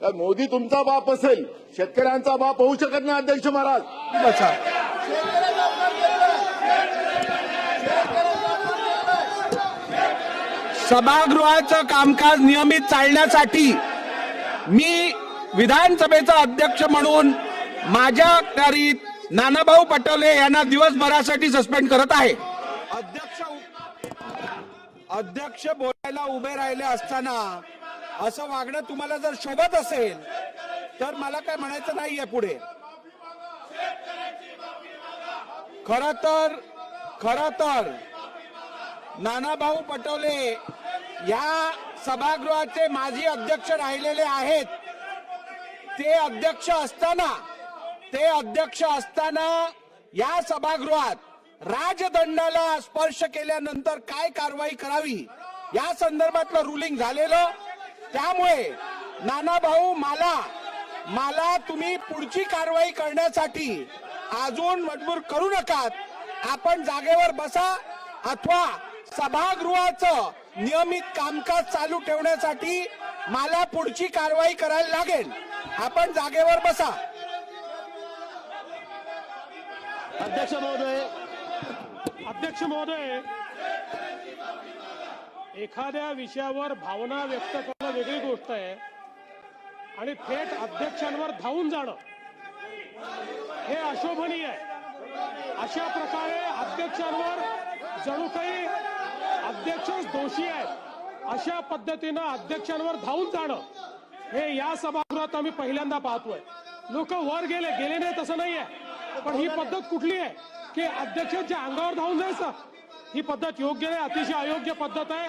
तर मोदी तुमचा बाप असेल शेतकऱ्यांचा बाप होऊ शकत नाही अध्यक्ष महाराज. सभागृहाचं कामकाज नियमित चालण्यासाठी मी विधानसभेचा अध्यक्ष म्हणून माझ्या अखत्यारीत नानाभाऊ पटोले यांना दिवसभरासाठी सस्पेंड करत आहे. अध्यक्ष अध्यक्ष बोलायला उभे राहिले असताना असं वागणं तुम्हाला जर शोभत असेल तर मला काय म्हणायचं नाहीये पुढे. खर तर खर तर नानाभाऊ पटोले या सभागृहाचे माजी अध्यक्ष राहिलेले आहेत. ते अध्यक्ष असताना ते अध्यक्ष असताना या सभागृहात राजदंडाला स्पर्श केल्यानंतर काय कारवाई करावी? या संदर्भातलं रुलिंग झालेलं त्यामुळे नानाभाऊ मला मला तुम्ही पुढची कारवाई करण्यासाठी अजून मजबूर करू नकात. आपण जागेवर बसा अथवा सभागृहाचं नियमित कामकाज चालू ठेवण्यासाठी मला पुढची कारवाई करायला लागेल. आपण जागेवर बसा. अध्यक्ष महोदय अध्यक्ष महोदय. एखाद्या विषयावर भावना व्यक्त करणं वेगळी गोष्ट आहे. आणि थेट अध्यक्षांवर धावून जाणं हे अशोभनीय आहे. अशा प्रकारे अध्यक्षांवर जणू काही अध्यक्षच दोषी आहेत अशा पद्धतीनं अध्यक्षांवर धावून जाणं हे या सभागृहात आम्ही पहिल्यांदा पाहतोय. लोक वर गेले गेले नाही तसं नाहीये. पण ही पद्धत कुठली आहे की अध्यक्षांच्या अंगावर धावून जायचं ही पद्धत योग्य नाही अतिशय अयोग्य पद्धत आहे.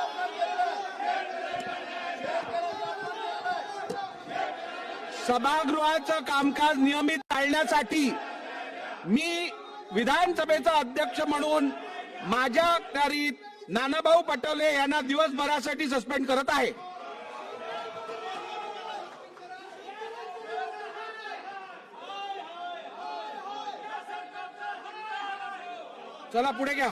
सभागृहाचं कामकाज नियमित टाळण्यासाठी मी विधानसभेचा अध्यक्ष म्हणून माझ्या अखत्यारीत नानाभाऊ पटोले यांना दिवसभरासाठी सस्पेंड करत आहे. चला पुढे घ्या.